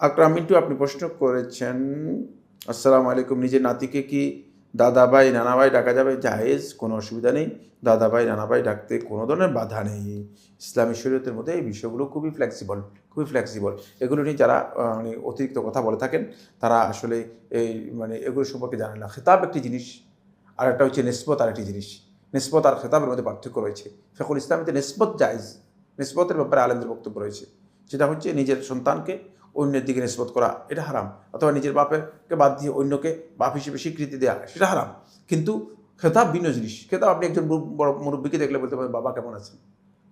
আকরাম, মিন্টু, আপনি প্রশ্ন করেছেন, আসসালামু আলাইকুম, নিজের নাতিকে কি দাদাভাই, নানাভাই ডাকা যাবে? জাহেজ কোনো অসুবিধা নেই। দাদা ভাই নানা ভাই ডাকতে কোনো ধরনের বাধা নেই। ইসলামী শরীয়তের মধ্যে এই বিষয়গুলো খুবই ফ্লেক্সিবল খুবই ফ্লেক্সিবল এগুলো নিয়ে যারা মানে অতিরিক্ত কথা বলে থাকেন, তারা আসলে এই মানে এগুলো সম্পর্কে জানেন না। খেতাব একটি জিনিস আর একটা হচ্ছে নেসবত আর একটি জিনিস। নেসবত আর খেতাবের মধ্যে পার্থক্য রয়েছে। ফেকুল ইসলামীতে নেসবত জায়েজ, নেসবতের ব্যাপারে আলেমদের বক্তব্য রয়েছে। সেটা হচ্ছে নিজের সন্তানকে অন্যের দিকে নিষ্পত করা, এটা হারাম। অথবা নিজের বাপেরকে বাদ দিয়ে অন্যকে বাপ হিসেবে স্বীকৃতি দেওয়া সেটা হারাম। কিন্তু খেতাব ভিন্ন জিনিস। খেতাব আপনি একজন বড় মুরব্বীকে দেখলে বলতে পারেন, বাবা কেমন আছেন?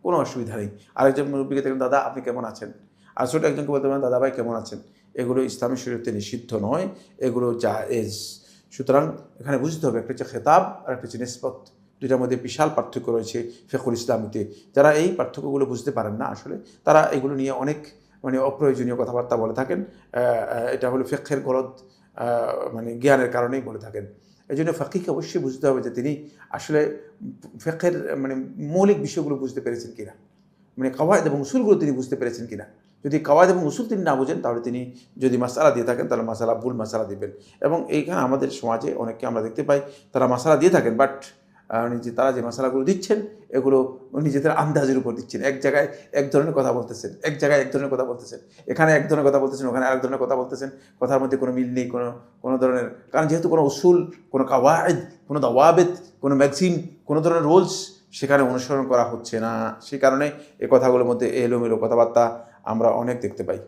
কোনো অসুবিধা নেই। আরেকজন মুরব্বীকে দেখলেন, দাদা, আপনি কেমন আছেন? আর ছোটো একজনকে বলতে পারেন, দাদা ভাই, কেমন আছেন? এগুলো ইসলামী শরীরতে নিষিদ্ধ নয়। এগুলো যা এজ সুতরাং এখানে বুঝতে হবে, একটা হচ্ছে খেতাব আর একটা হচ্ছে নিষ্পত। দুইটার মধ্যে বিশাল পার্থক্য রয়েছে ফেকুল ইসলামীতে। যারা এই পার্থক্যগুলো বুঝতে পারেন না আসলে, তারা এগুলো নিয়ে অনেক মানে অপ্রয়োজনীয় কথাবার্তা বলে থাকেন। এটা হলো ফেকের গলদ মানে জ্ঞানের কারণেই বলে থাকেন। এই জন্য ফাকিকে অবশ্যই বুঝতে হবে যে তিনি আসলে ফেকের মানে মৌলিক বিষয়গুলো বুঝতে পেরেছেন কিনা। মানে কাওয়ায়দ এবং উসুলগুলো তিনি বুঝতে পেরেছেন কিনা। যদি কাওয়ায়দ এবং উসুল তিনি না বোঝেন, তাহলে তিনি যদি মাসালা দিয়ে থাকেন, তাহলে মাসালা ভুল মাসালা দিবেন। এবং এইখানে আমাদের সমাজে অনেককে আমরা দেখতে পাই, তারা মাসালা দিয়ে থাকেন, বাট যে তারা যে মশলাগুলো দিচ্ছেন, এগুলো নিজেদের আন্দাজের উপর দিচ্ছেন। এক জায়গায় এক ধরনের কথা বলতেছেন, এক জায়গায় এক ধরনের কথা বলতেছেন, এখানে এক ধরনের কথা বলতেছেন, ওখানে আরেক ধরনের কথা বলতেছেন, কথার মধ্যে কোনো মিল নেই, কোনো কোনো ধরনের, কারণ যেহেতু কোনো উসুল, কোনো কাওয়ায়দ, কোনো দাওয়াবেদ, কোনো ম্যাগজিন, কোনো ধরনের রোলস সেখানে অনুসরণ করা হচ্ছে না। সেই কারণে এই কথাগুলোর মধ্যে এলোমেলো কথাবার্তা আমরা অনেক দেখতে পাই।